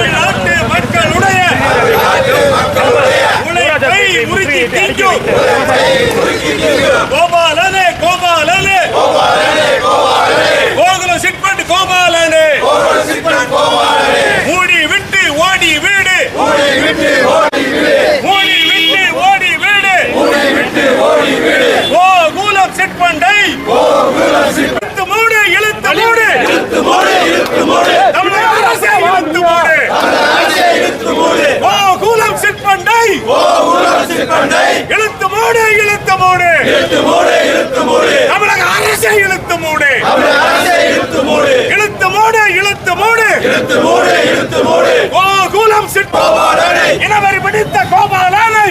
தமிழ்நாட்டு மக்களுடைய உழைப்பை உறுதி திங்கும் கோபாலனே கோபாலனே கோகுல சிட்பண்ட் கோபாலனே மூடி விட்டு ஓடி வீடு மூடி விட்டு ஓடி வீடு கோகுலம் சிட்பண்டை இழுத்து மூடு இழுத்து மூடு தமிழக அரசே இழுத்து மூடு கோகுலம் சிட்பண்டை இழுத்து மூடு இழுத்து மூடு தமிழக அரசை இழுத்து மூடு இழுத்து மூடு இழுத்து மூடு கோகுலம் சிற்ப. இனவரி பிடித்த கோபாலனை.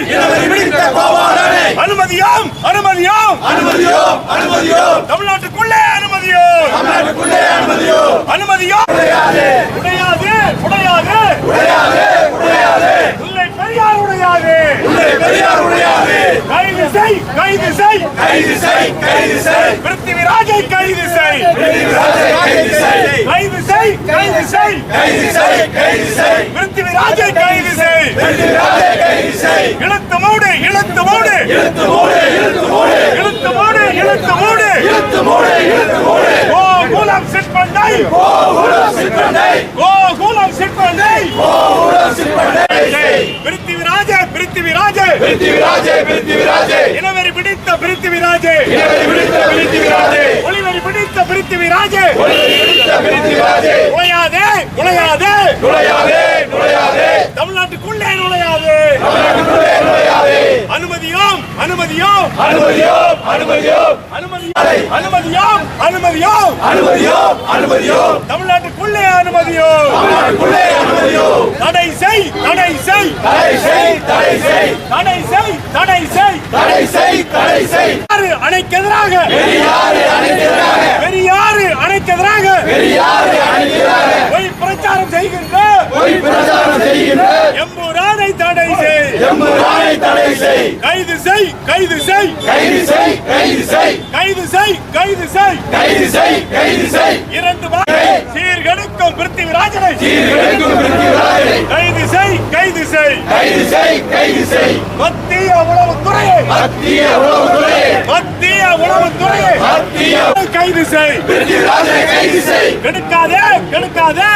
அனுமதியோம் அனுமதியோம். தமிழ்நாட்டுக்குள்ளே அனுமதியோம். அனுமதியோம் கைது செய் கைது செய் பிருத்திவிராஜை கைது செய் கைது செய் கைது செய் பிருத்திவிராஜை கைது செய் இழுத்து மூடு இழுத்து மூடு. இழுத்து மூடு இழுத்து மூடு. கோகுலம் சிற்பண்டை கோகுலம் சிற்பண்டை பிருத்திவிராஜ பிருத்திவிராஜ இனவெறி பிடித்த பிருத்திவிராஜே. ஒளிவெறி பிடித்த பிருத்திவிராஜே. நுழையாதே நுழையாதே. தமிழ்நாட்டுக்குள்ளே நுழையாது. அனுமதியோம் அனுமதியோம். அனுமதி அனுமதியோம். அனுமதியோம் தமிழ்நாட்டுக்குள்ளே அனுமதியோம். தடை செய் தடை செய் தடை செய் தடை செய் யாரு அணைக்கு எதிராக பெரியாறு அணைக்கு எதிராக பொய் பிரச்சாரம் செய்கின்ற எம்பூரானை தடை செய். கைது செய் கைது செய். கைது செய் கைது செய். இரண்டு வாரம் சீர்கெடுக்கும் பிருத்திவிராஜனை. கைது செய் கைது செய். மத்திய உளவுத்துறையை. மத்திய உளவுத்துறையை. கைது செய் கெடுக்காதே கெடுக்காதே.